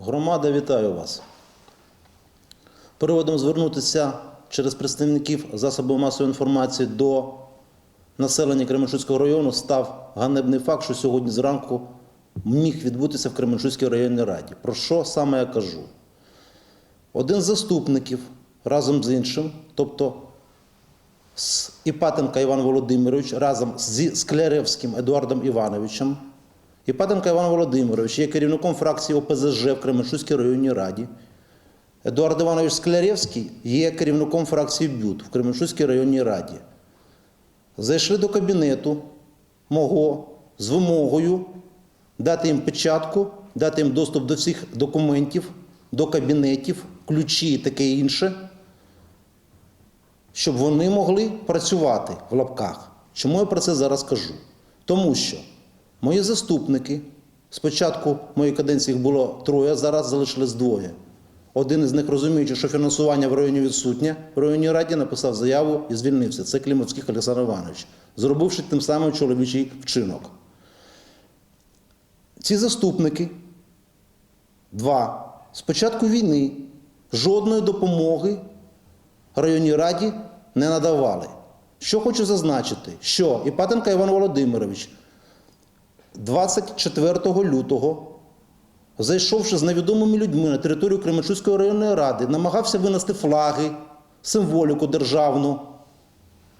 Громада, вітаю вас. Приводом звернутися через представників засобів масової інформації до населення Кременчуцького району став ганебний факт, що сьогодні зранку міг відбутися в Кременчуцькій районній раді. Про що саме я кажу? Один з заступників разом з іншим, тобто з Іпатенка Іван Володимирович разом зі Скляревським Едуардом Івановичем. Іпатенко Іван Володимирович є керівником фракції ОПЗЖ в Кременчуцькій районній раді. Едуард Іванович Скляревський є керівником фракції БЮТ в Кременчуцькій районній раді. Зайшли до кабінету мого з вимогою дати їм печатку, дати їм доступ до всіх документів, до кабінетів, ключі і таке інше, щоб вони могли працювати в лапках. Чому я про це зараз кажу? Тому що мої заступники, спочатку моєї каденції їх було троє, зараз залишилось двоє. Один із них, розуміючи, що фінансування в районі відсутнє, в районній раді написав заяву і звільнився. Це Клімовський Олександр Іванович, зробивши тим самим чоловічий вчинок. Ці заступники, два, з початку війни жодної допомоги районній раді не надавали. Що хочу зазначити, що Іпатенко Іван Володимирович 24 лютого, зайшовши з невідомими людьми на територію Кременчуцької районної ради, намагався винести флаги, символіку державну,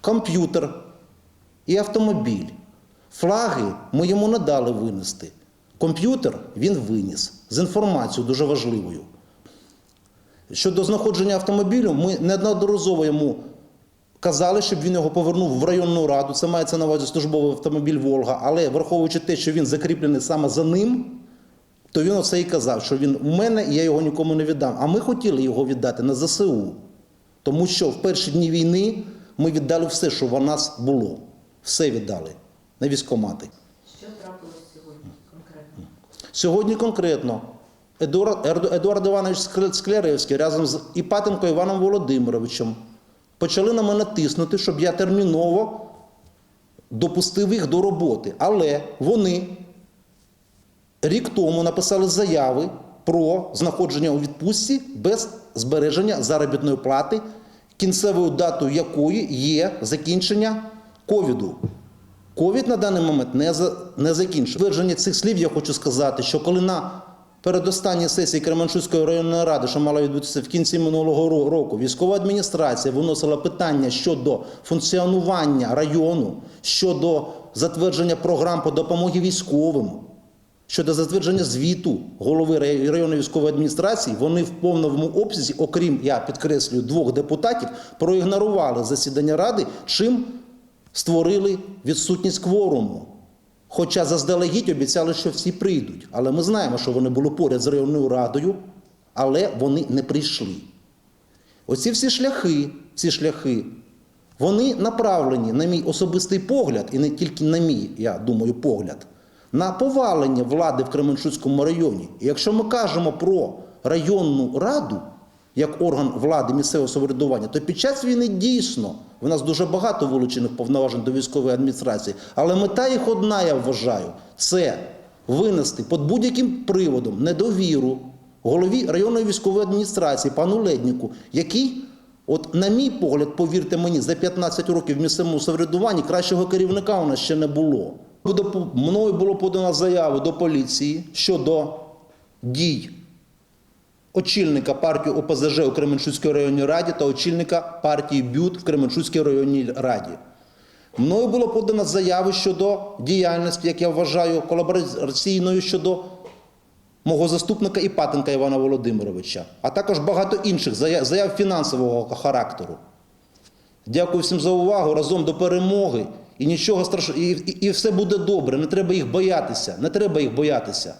комп'ютер і автомобіль. Флаги ми йому не дали винести. Комп'ютер він виніс з інформацією дуже важливою. Щодо знаходження автомобілю, ми неодноразово йому казали, щоб він його повернув в районну раду. Це мається на увазі службовий автомобіль Волга. Але враховуючи те, що він закріплений саме за ним, то він оце і казав, що він у мене і я його нікому не віддам. А ми хотіли його віддати на ЗСУ. Тому що в перші дні війни ми віддали все, що в нас було. Все віддали на військомати. Що трапилось сьогодні конкретно? Сьогодні конкретно Едуард, Едуард Іванович Скля- Скляревський разом з Іпатенко Іваном Володимировичем почали на мене тиснути, щоб я терміново допустив їх до роботи. Але вони рік тому написали заяви про знаходження у відпустці без збереження заробітної плати, кінцевою датою якої є закінчення ковіду. Ковід на даний момент не, не закінчив. Твердження цих слів я хочу сказати, що коли на передостанній сесії Кременчуцької районної ради, що мала відбутися в кінці минулого року, військова адміністрація виносила питання щодо функціонування району, щодо затвердження програм по допомогі військовим, щодо затвердження звіту голови рай- районної військової адміністрації, вони в повному обсязі, окрім я підкреслюю, двох депутатів, проігнорували засідання ради, чим створили відсутність кворуму. Хоча заздалегідь обіцяли, що всі прийдуть. Але ми знаємо, що вони були поряд з районною радою, але вони не прийшли. Оці всі шляхи, ці шляхи, вони направлені, на мій особистий погляд, і не тільки на мій, я думаю, погляд, на повалення влади в Кременчуцькому районі. І якщо ми кажемо про районну раду як орган влади місцевого самоврядування, то під час війни дійсно в нас дуже багато вилучених повноважень до військової адміністрації. Але мета їх одна, я вважаю, це винести під будь-яким приводом недовіру голові районної військової адміністрації, пану Ледніку, який, от, на мій погляд, повірте мені, за 15 років в місцевому самоврядуванні кращого керівника у нас ще не було. Мною було подано заяву до поліції щодо дій очільника партії ОПЗЖ у Кременчуцькій районній раді та очільника партії БЮТ в Кременчуцькій районній раді. Мною було подано заяви щодо діяльності, як я вважаю, колабораційною щодо мого заступника Іпатенка Івана Володимировича, а також багато інших заяв, заяв фінансового характеру. Дякую всім за увагу. Разом до перемоги. І нічого страшного, і, і, і все буде добре. Не треба їх боятися. Не треба їх боятися.